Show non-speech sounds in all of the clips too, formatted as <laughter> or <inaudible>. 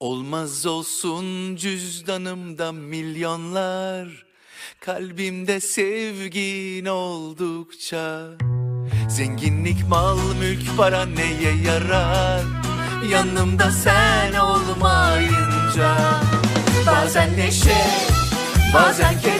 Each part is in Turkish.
Olmaz olsun cüzdanımda milyonlar Kalbimde sevgin oldukça. Zenginlik, mal, mülk, para neye yarar? Yanımda sen olmayınca Bazen neşe, bazen keder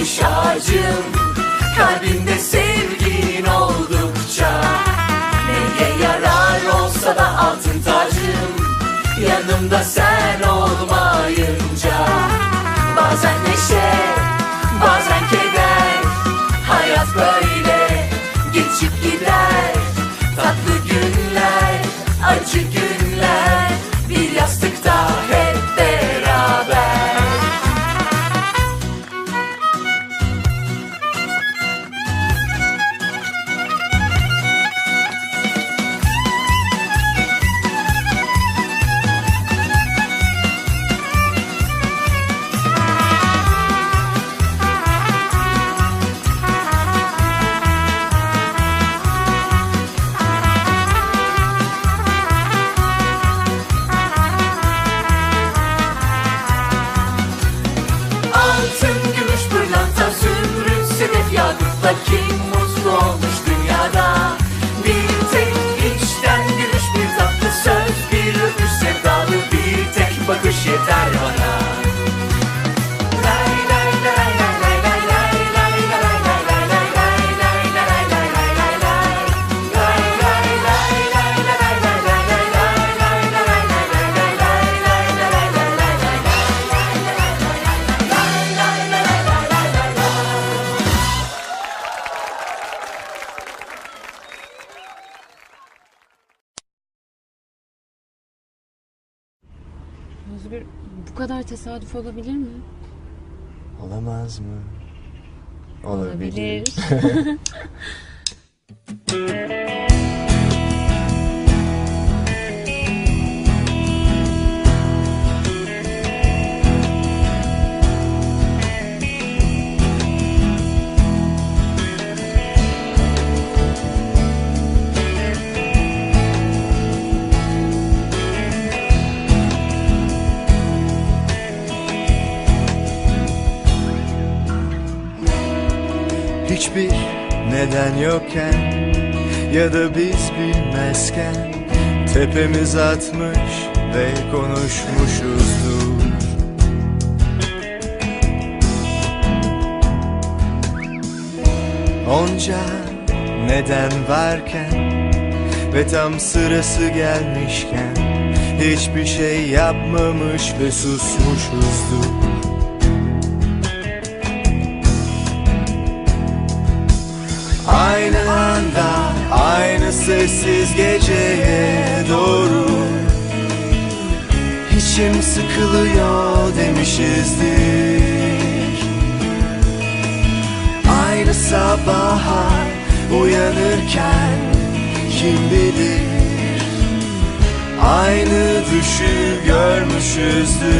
dikilmiş ağacım Kalbinde sevgin oldukça. Neye yarar olsa da altın tacım Yanımda sen olmayınca the King. 31 bu kadar tesadüf olabilir mi? Olamaz mı? Olabilir. Olabilir. <laughs> Hiçbir neden yokken ya da biz bilmezken tepemiz atmış ve konuşmuşuzdur. Onca neden varken ve tam sırası gelmişken hiçbir şey yapmamış ve susmuşuzdur. Sessiz geceye doğru. İçim sıkılıyor demişizdir. Aynı sabaha uyanırken kim bilir? Aynı düşü görmüşüzdür.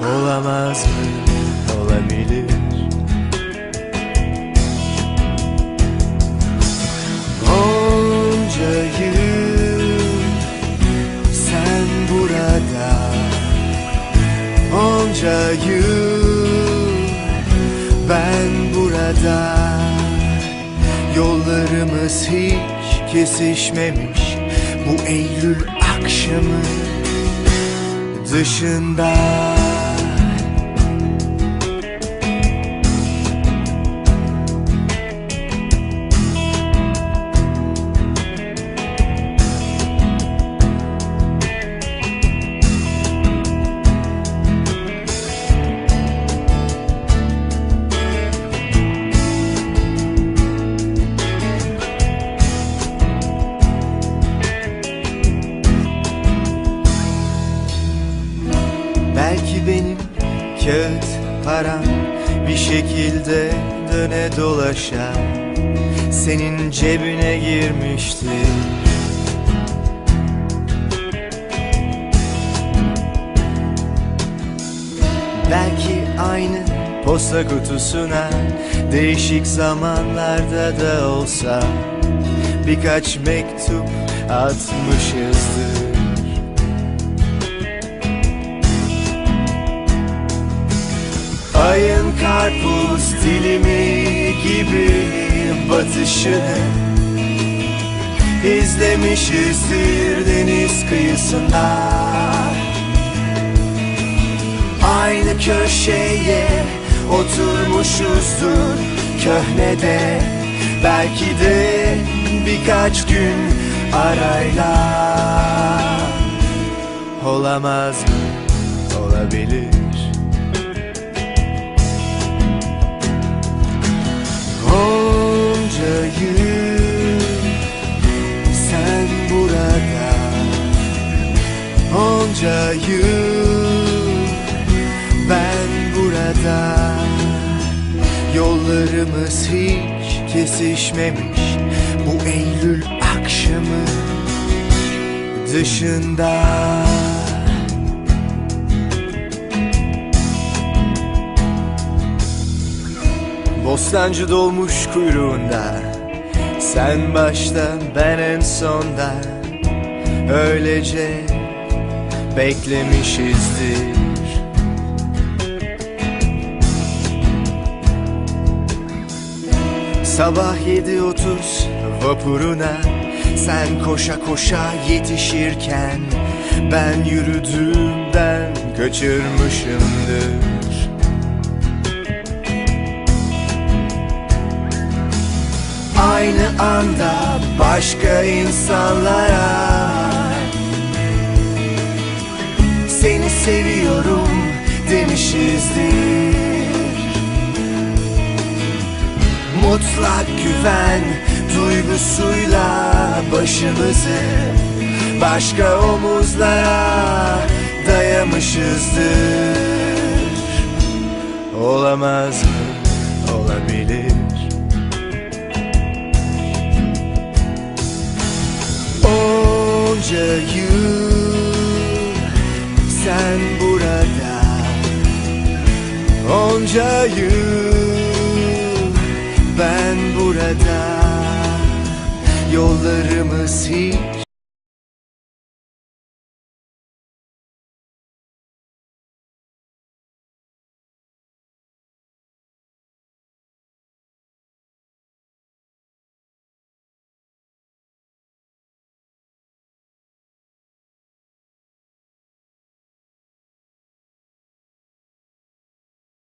Olamaz mı? Olabilir Sen burada Onca yıl ben burada. Yollarımız hiç kesişmemiş. Bu Eylül akşamı dışında saran bir şekilde döne dolaşa senin cebine girmişti. Belki aynı posta kutusuna değişik zamanlarda da olsa birkaç mektup atmışızdır. Karpuz dilimi gibi batışını izlemişizdir deniz kıyısında. Aynı köşeye oturmuşuzdur köhnede Belki de birkaç gün arayla Olamaz mı? Olabilir Yıl sen burada Onca yıl ben burada Yollarımız hiç kesişmemiş Bu Eylül akşamı dışında Bostancı dolmuş kuyruğunda. Sen başta ben en sonda. Öylece beklemişizdir. Sabah 7.30 vapuruna. Sen koşa koşa yetişirken Ben yürüdüğümden kaçırmışımdır Aynı anda başka insanlara. Seni seviyorum demişizdir. Mutlak güven duygusuyla başımızı Başka omuzlara dayamışızdır. Olamaz mı? Olabilir Yıl sen burada. Onca yıl ben burada. Yollarımız hiç